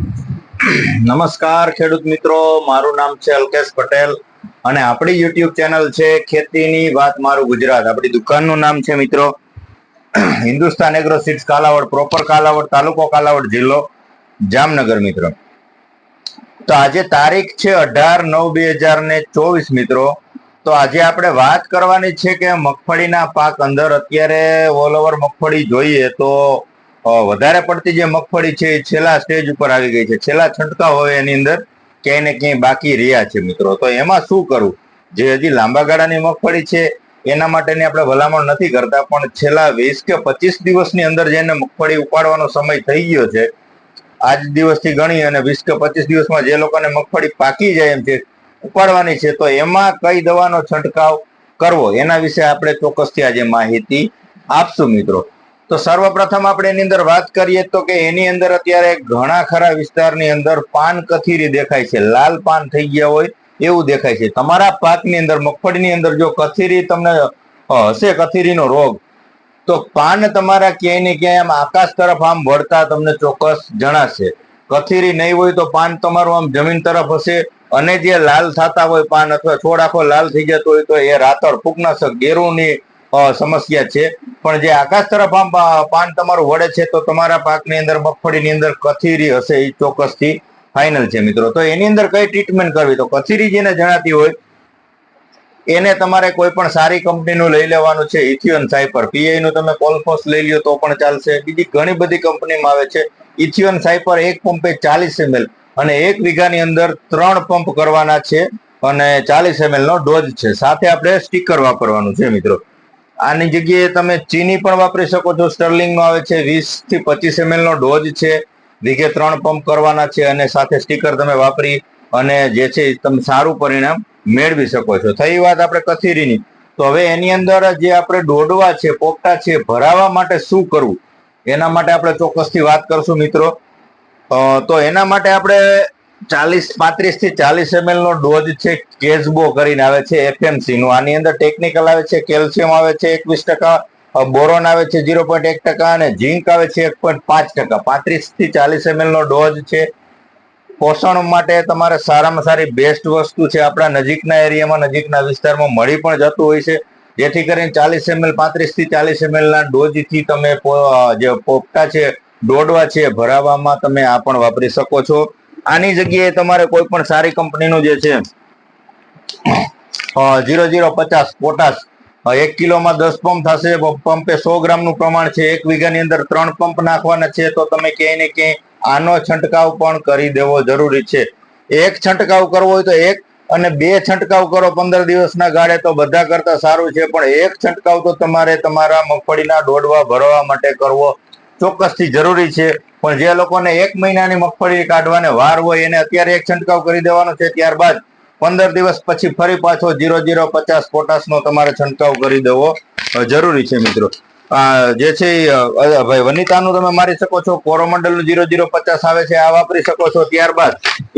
નમસ્કાર, ખેડૂત મિત્રો. મારું નામ છે અલ્કેશ પટેલ અને આપણી યુટ્યુબ ચેનલ છે ખેતીની વાત મારું ગુજરાત. આપણી દુકાનનું નામ છે મિત્રો, Hindustan agro seeds Kalavad proper Kalavad, તાલુકો કાલાવડ જિલ્લો, જામનગર મિત્રો. તો આજે તારીખ છે અઢાર નવ બે હજાર ને ચોવીસ મિત્રો. તો આજે આપણે વાત કરવાની છે કે મગફળીના પાક અંદર અત્યારે ઓલ ઓવર મગફળી જોઈએ તો વધારે પડતી જે મગફળી છે એ છેલ્લા સ્ટેજ ઉપર આવી ગઈ છે. છેલ્લા છંટકાવ હોય એની અંદર ક્યાંય ને ક્યાંય બાકી રહ્યા છે મિત્રો. તો એમાં શું કરવું? જે હજી લાંબા ગાળાની મગફળી છે, એના માટેની આપણે ભલામણ નથી કરતા, પણ છેલ્લા વીસ કે પચીસ દિવસની અંદર જેને મગફળી ઉપાડવાનો સમય થઈ ગયો છે, આજ દિવસથી ગણી અને વીસ કે પચીસ દિવસમાં જે લોકોને મગફળી પાકી જાય એમ છે, ઉપાડવાની છે, તો એમાં કઈ દવાનો છંટકાવ કરવો? એના વિશે આપણે ચોક્કસથી આજે માહિતી આપશું મિત્રો. તો સર્વપ્રથમ આપણે એની અંદર વાત કરીએ તો કે એની અંદર અત્યારે ઘણા ખરા વિસ્તારની અંદર પાન કથીરી દેખાય છે. લાલ પાન થઈ ગયા હોય એવું દેખાય છે. તમારા પાકની અંદર, મગફળીની અંદર જો કથીરી તમને હશે કથીરીનો રોગ, તો પાન તમારા ક્યાંય ને ક્યાંય આમ આકાશ તરફ આમ વળતા તમને ચોક્કસ જણાશે. કથીરી નહીં હોય તો પાન તમારું આમ જમીન તરફ હશે. અને જે લાલ થતા હોય પાન અથવા છોડ આખો લાલ થઈ જતો હોય તો એ રાતળ ફૂગનાશક ગેરુની સમસ્યા છે. પણ જે આકાશ તરફ આમ પાન તમારું વળે છે, તો તમારા પાકની અંદર, મગફળીની અંદર કથીરી હશે એ ચોક્કસથી ફાઇનલ છે મિત્રો. તો એની અંદર કઈ ટ્રીટમેન્ટ કરવી? તો કથીરી જેને જણાતી હોય, એને તમારે કોઈ પણ સારી કંપનીનું લઈ લેવાનું છે ઇથિયોન સાયપર પીઆઈ નું તમે કોલફોસ લઈ લ્યો તો પણ ચાલશે. બીજી ઘણી બધી કંપનીમાં આવે છે. ઇથિયોન સાયપર એક પંપે ચાલીસ એમએલ અને એક વીઘાની અંદર ત્રણ પંપ કરવાના છે અને ચાલીસ એમએલ નો ડોઝ છે. સાથે આપણે સ્ટીકર વાપરવાનું છે મિત્રો. આની જગ્યાએ તમે ચીની પણ વાપરી શકો છો. સ્ટર્લિંગનો આવે છે વીસથી પચીસ એમએલ નો ડોઝ છે. વીઘે ત્રણ પંપ કરવાના છે અને સાથે સ્ટીકર તમે વાપરી અને જે છે તમે સારું પરિણામ મેળવી શકો છો. થઈ વાત આપણે કથીરીની. તો હવે એની અંદર જે આપણે ડોડવા છે, પોપટા છે, ભરાવા માટે શું કરવું? એના માટે આપણે ચોક્કસથી વાત કરશું મિત્રો. તો એના માટે આપણે ચાલીસ, પાંત્રીસથી ચાલીસ એમએલ નો ડોઝ છે કેઝબો કરીને આવે છે એફએમસી નું. આની અંદર ટેકનિકલ આવે છે કેલ્શિયમ આવે છે, એકવીસ ટકા બોરોન આવે છે ઝીરો પોઈન્ટ એક ટકા અને ઝીંક આવે છે, એક પોઈન્ટ પાંચ ટકા. પાંત્રીસથી ચાલીસ એમએલ નો ડોઝ છે. પોષણ માટે તમારે સારામાં સારી બેસ્ટ વસ્તુ છે. આપણા નજીકના એરિયામાં, નજીકના વિસ્તારમાં મળી પણ જતું હોય છે. જેથી કરીને ચાલીસ એમએલ પાંત્રીસથી ચાલીસ એમએલ ના ડોઝ તમે જે પોપટા છે, દોડવા છે, ભરાવામાં તમે આ પણ વાપરી શકો છો. આની જગ્યાએ તમારે કોઈ પણ સારી કંપનીનું જે છે ઝીરો ઝીરો પચાસ પોટાશ એક કિલોમાં દસ પંપ થશે પંપે સો ગ્રામનું પ્રમાણ છે, એક વીઘાની અંદર ત્રણ પંપ નાખવાના છે, તો તમે ક્યાંય ને ક્યાંય આનો છંટકાવ પણ કરી દેવો જરૂરી છે. એક છંટકાવ કરવો હોય તો એક અને બે છંટકાવ કરો પંદર દિવસના ગાળે તો બધા કરતા સારું છે, પણ એક છંટકાવ તો તમારે તમારા મગફળીના ડોડવા ભરવા માટે કરવો ચોક્કસથી જરૂરી છે. પણ જે લોકોને એક મહિનાની મગફળી કાઢવાને વાર હોય એને અત્યારે એક છંટકાવ કરી દેવાનો છે. ત્યારબાદ પંદર દિવસ પછી ફરી પાછો જીરો જીરો પચાસ પોટાસનો તમારે છંટકાવ કરી દેવો જરૂરી છે મિત્રો. જે છે ભાઈ વનિતાનું તમે મારી શકો છો. કોરોમંડલનું ઝીરો જીરો પચાસ આવે છે, આ વાપરી શકો છો. ત્યારબાદ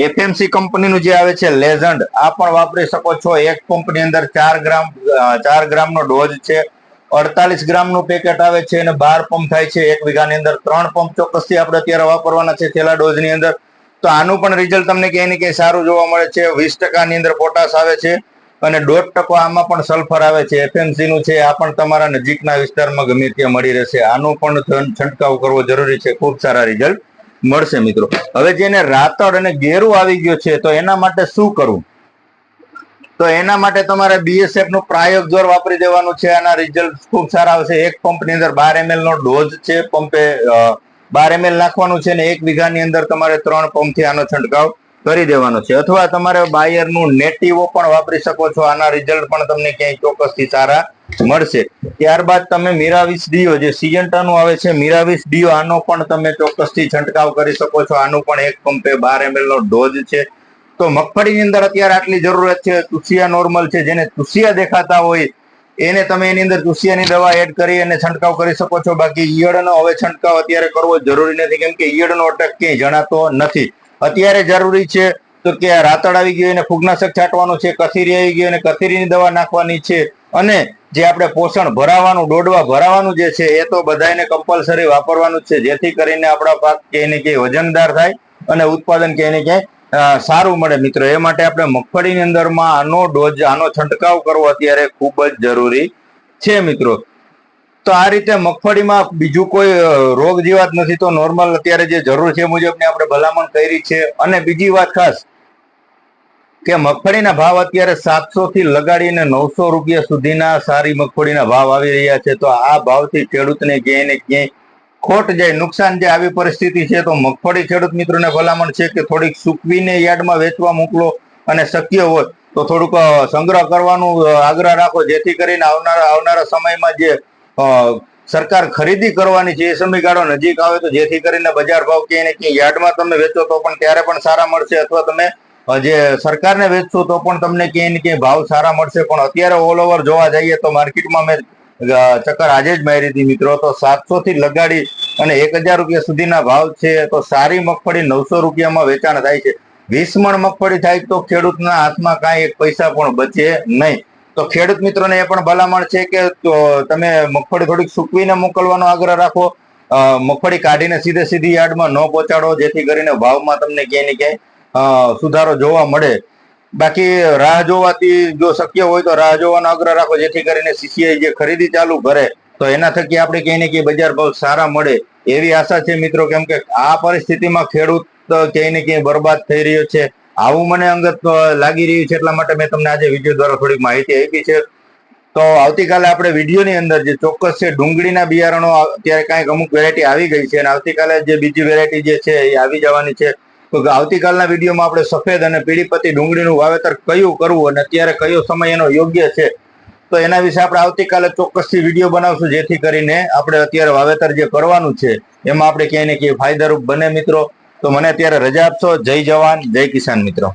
એફએમસી કંપનીનું જે આવે છે લેઝન્ડ આ પણ વાપરી શકો છો. એક પંપની અંદર ચાર ગ્રામ ચાર ગ્રામનો ડોઝ છે. અડતાલીસ ગ્રામનું પેકેટ આવે છે અને બાર પંપ થાય છે. એક વીઘાની અંદર ત્રણ પંપ ચોક્કસથી આપણે અત્યારે વાપરવાના છે છેલ્લા ડોઝની અંદર. તો આનું પણ રિઝલ્ટ તમને ક્યાંય ને ક્યાંય સારું જોવા મળે છે. વીસ ટકાની અંદર પોટાશ આવે છે અને દોઢ ટકો આમાં પણ સલ્ફર આવે છે. એફએમસી નું છે, આ પણ તમારા નજીકના વિસ્તારમાં ગમે ત્યાં મળી રહેશે. આનો પણ છંટકાવ કરવો જરૂરી છે. ખૂબ સારા રિઝલ્ટ મળશે મિત્રો. હવે જેને રાતડ અને ગેરું આવી ગયો છે, તો એના માટે શું કરવું? તો એના માટે તમારે બીએસએફનું પ્રાયોગ જોર વાપરી દેવાનું છે આના રિઝલ્ટ ખૂબ સારા આવશે. એક પંપની અંદર બાર એમએલ નો ડોઝ છે પંપે બાર એમએલ નાખવાનું છે ને એક વીઘાની અંદર તમારે ત્રણ પંપથી આનો છંટકાવ કરી દેવાનો છે. અથવા તમારે બાયરનું નેટિવો પણ વાપરી શકો છો. આના રિઝલ્ટ પણ તમને ક્યાંય ચોક્કસથી સારા મળશે. ત્યારબાદ તમે મીરાવીસ ડીઓ જે સિજન્ટા નું આવે છે મીરાવીસ ડીઓ આનો પણ તમે ચોક્કસથી છંટકાવ કરી શકો છો. આનું પણ એક પંપે બાર એમએલ નો ડોઝ છે. તો મગફળીની અંદર અત્યારે આટલી જરૂરત છે, તુસિયા નોર્મલ છે, જેને તુસિયા દેખાતા હોય, એને તમે એની અંદર તુસિયાની દવા એડ કરી અને છંટકાવ કરી શકો છો. બાકી ઈયળનો હવે છંટકાવ અત્યારે કરવો જરૂરી નથી, કેમ કે ઈયળનો અટક ક્યાંય જણાતો નથી. અત્યારે જરૂરી છે તો કે રાતડ આવી ગયું, એને ફૂગનાશક છાંટવાનું છે, કથીરી આવી ગયું અને કથીરીની દવા નાખવાની છે. અને જે આપણે પોષણ ભરાવાનું, દોડવા ભરાવાનું જે છે, એ તો બધાને કમ્પલસરી વાપરવાનું છે. જેથી કરીને આપણા પાક ક્યાંય ને ક્યાંય વજનદાર થાય અને ઉત્પાદન ક્યાંય ને ક્યાંય સારું મળે. મિત્રો, એ માટે આપણે મગફળીની અંદરમાં આનો ડોઝ, આનો છંટકાવ કરવો અત્યારે ખૂબ જ જરૂરી છે, મિત્રો. તો આ રીતે મગફળીમાં બીજું કોઈ રોગ જીવાત નથી, તો નોર્મલ અત્યારે જે જરૂર છે મુજબની આપણે ભલામણ કરી છે. અને બીજી વાત ખાસ, કે મગફળીના ભાવ અત્યારે સાતસો થી લગાડીને નવસો રૂપિયા સુધીના સારી મગફળીના ભાવ આવી રહ્યા છે. તો આ ભાવથી ખેડૂતને ક્યાંય ને ક્યાંય ખોટ જાય નુકસાન જાય આવી પરિસ્થિતિ છે, તો મગફળી ખેડૂત મિત્રોને ભલામણ છે કે થોડીક સૂકવીને યાર્ડમાં વેચવા મોકલો અને શક્ય હોય તો થોડુંક સંગ્રહ કરવાનું આગ્રહ રાખો. જેથી કરીને આવનારા આવનારા સમયમાં જે સરકાર ખરીદી કરવાની છે, એ સમયગાળો નજીક આવે તો જેથી કરીને બજાર ભાવ ક્યાંય ને ક્યાંય યાર્ડમાં તમે વેચો તો પણ ત્યારે પણ સારા મળશે અથવા તમે જે સરકારને વેચશો તો પણ તમને ક્યાંય ને ક્યાંય ભાવ સારા મળશે. પણ અત્યારે ઓલ ઓવર જોવા જઈએ તો માર્કેટમાં મેં ચક્કર આજે જ મારી હતી મિત્રો. તો સાતસો થી લગાડી અને એક હજાર રૂપિયા સુધીના ભાવ છે તો સારી મગફળી નવસો રૂપિયામાં વેચાણ થાય છે. વીસ મણ મગફળી થાય તો ખેડૂતના હાથમાં કાંઈ એક પૈસા પણ બચે નહીં. તો ખેડૂત મિત્રોને એ પણ ભલામણ છે કે તમે મગફળી થોડીક સૂકવીને મોકલવાનો આગ્રહ રાખો. મગફળી કાઢીને સીધે સીધી યાર્ડમાં ન પહોંચાડો, જેથી કરીને ભાવમાં તમને ક્યાંય ને ક્યાંય સુધારો જોવા મળે. બાકી રાહ જોવાથી જો શક્ય હોય તો રાહ જોવાનો આગ્રહ રાખો, જેથી કરીને સીસીઆઈ જે ખરીદી ચાલુ કરે, તો એના થકી આપણે ક્યાંય ને ક્યાંય બજાર ભાવ સારા મળે. એવી આશા છે મિત્રો કેમ કે આ પરિસ્થિતિમાં ખેડૂત ક્યાંય ને ક્યાંય બરબાદ થઈ રહ્યો છે. આવું મને અંગત લાગી રહ્યું છે, એટલા માટે મેં તમને આજે વીડિયો દ્વારા થોડીક માહિતી આપી છે. તો આવતીકાલે આપણે વિડીયોની અંદર જે ચોક્કસ છે ડુંગળીના બિયારણો, અત્યારે કાંઈક અમુક વેરાયટી આવી ગઈ છે અને આવતીકાલે જે બીજી વેરાયટી જે છે એ આવી જવાની છે. તો આવતીકાલના વિડીયોમાં આપણે સફેદ અને પીળીપતિ ડુંગળીનું વાવેતર કયું કરવું અને અત્યારે કયો સમય એનો યોગ્ય છે, તો એના વિશે આપણે આવતીકાલે ચોક્કસથી વીડિયો બનાવશું, જેથી કરીને આપણે અત્યારે વાવેતર જે કરવાનું છે, એમાં આપણે ક્યાંય ને ક્યાંય ફાયદારૂપ બને મિત્રો. તો મને અત્યારે રજા આપશો. જય જવાન, જય કિસાન મિત્રો.